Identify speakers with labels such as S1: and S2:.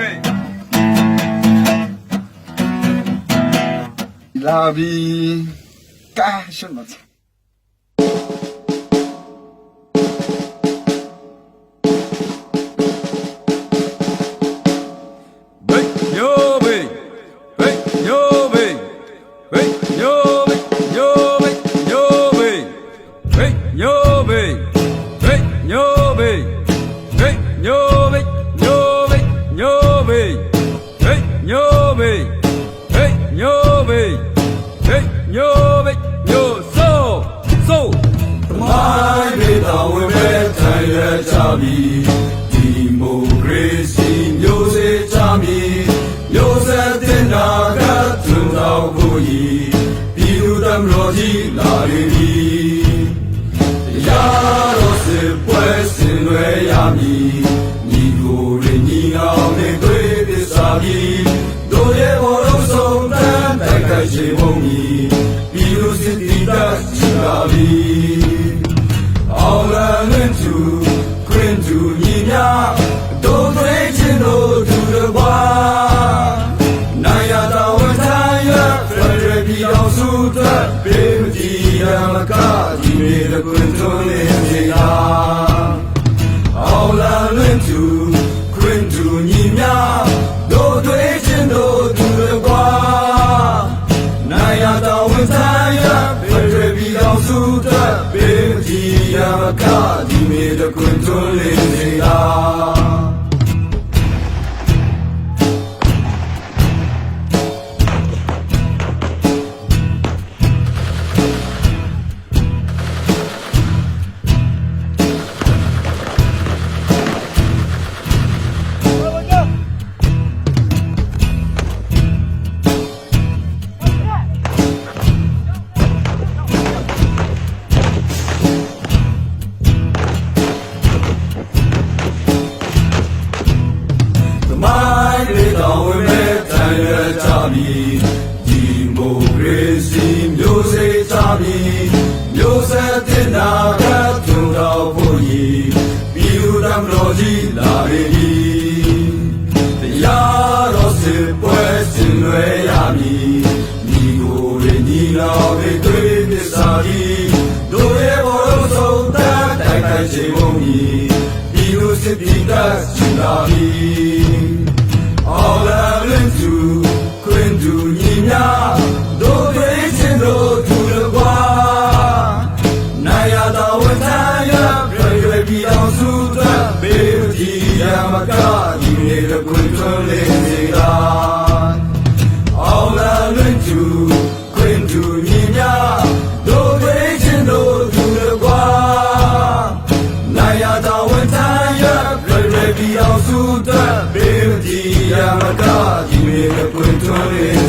S1: three. Love you. 干什么？Yo, hey, hey, yo, hey, yo, so, so. မိုင်းလေးတော်ဝင်မဲ့ထံရကြပြီဒီမိုကရေစီမျိုးစေ့ကြပြီမျိုးဆက်တင်တာကတွင်တော်ကိုကြီးပြည်သူတမတော်ကြီးလာနေပြီရာတော်စစ်ပွဲဆင်ရွယ်ရမည်ညီကိုရင်းညီအောင်နဲ့တွေ့ပစ္စာပြီး တပ်ချလာပြီ All learning to grin to ညီများတို့တွေချင်းတို့သူတော်ဘာနိုင်ရတော်ဝန်ထားရဖရရပြည်အောင်စုသက်ပေးမကြည်ရမကဒီမေတကွန်းထွန်းနေစေတာ All ဒီ မိုင်းတွေတော်ဝင်မဲ့တိုင်ရကြပြီဒီမိုကရေစီမျိုးစေ့ကြပြီမျိုးဆက်တင်နာကသူတော်ဖို့ကြီးပြည်သူတမ်းတော်ကြီးလာရည်ဒီတရားတော်စစ်ပွဲဆင်နွှဲရမည်ဒီကိုယ်ရည်ညီတော် ကဒီနေ့တော့ကိုယ်ထွန်းလေးစီတာအောင်လာလွင်သူခွင်သူမြင်များတို့ဝေးခြင်းတို့သူလည်းကွာနိုင်ရတော်ဝန်ထမ်းရပြည့်ပြည့်အောင်စုတတ်ပေးမကြည့်ရမကဒီနေ့တော့ကိုယ်ထွန်းလေး